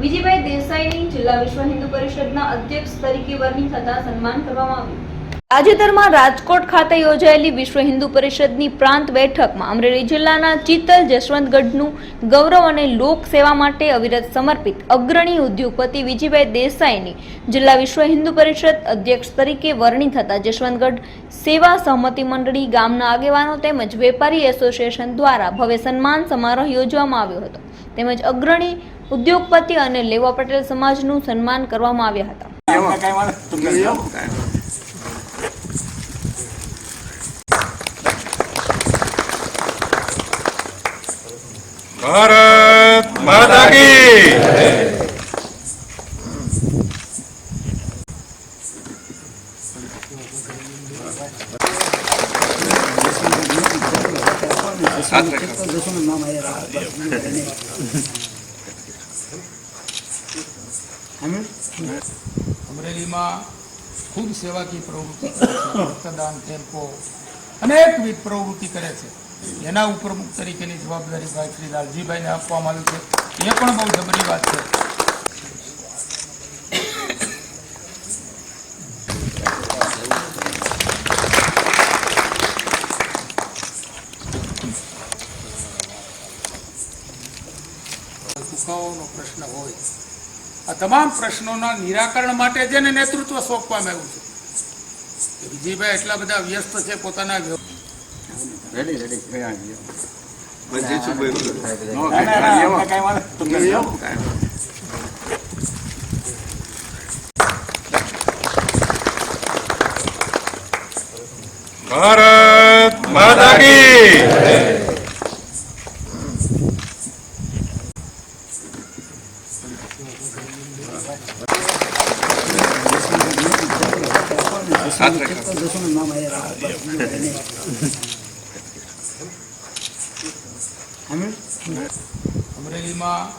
વિજયભાઈ દેસાઈની જિલ્લા વિશ્વ હિન્દુ પરિષદના અધ્યક્ષ તરીકે વરણી થતા સન્માન કરવામાં આવ્યું. તાજેતરમાં રાજકોટ ખાતે યોજાયેલી વિશ્વ હિન્દુ પરિષદની પ્રાંત બેઠકમાં અમરેલી જિલ્લાના ચિત્તલ જશવંતગઢનું ગૌરવ અને લોક સેવા માટે અવિરત સમર્પિત અગ્રણી ઉદ્યોગપતિ વિજયભાઈ દેસાઈની જિલ્લા વિશ્વ હિન્દુ પરિષદ અધ્યક્ષ તરીકે વરણી થતા જશવંતગઢ સેવા સહમતિ મંડળી ગામના આગેવાનો તેમજ વેપારી એસોસિએશન દ્વારા ભવ્ય સન્માન સમારોહ યોજવામાં આવ્યો હતો. તેમજ અગ્રણી ઉદ્યોગપતિ અને લેવા પટેલ સમાજનું સન્માન કરવામાં આવ્યા હતા. ભારત માતા કી અમરેલીમાં ખૂબ સેવાકીય પ્રવૃત્તિ રક્તદાન કેમ્પો અનેકવિધ પ્રવૃત્તિ કરે છે. એના ઉપપ્રમુખ તરીકેની જવાબદારી ભાઈ શ્રી લાલજીભાઈને આપવામાં આવી છે. એ પણ બહુ જબરી વાત છે. દુખાવાનો પ્રશ્ન હોય. આ તમામ પ્રશ્નોના નિરાકરણ માટે જેને નેતૃત્વ સોંપવામાં આવ્યું છે. વિજયભાઈ એટલા બધા વ્યસ્ત છે પોતાના વ્ય- ભારત માતા કી અમરેલીમાં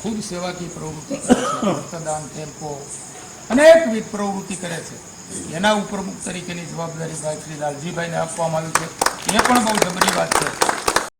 ખૂબ સેવાકીય પ્રવૃત્તિ કરે છે, રક્તદાન કેમ્પો અનેકવિધ પ્રવૃત્તિ કરે છે. એના ઉપપ્રમુખ તરીકેની જવાબદારી ભાઈ શ્રી લાલજીભાઈને આપવામાં આવી છે. એ પણ બહુ જબરી વાત છે.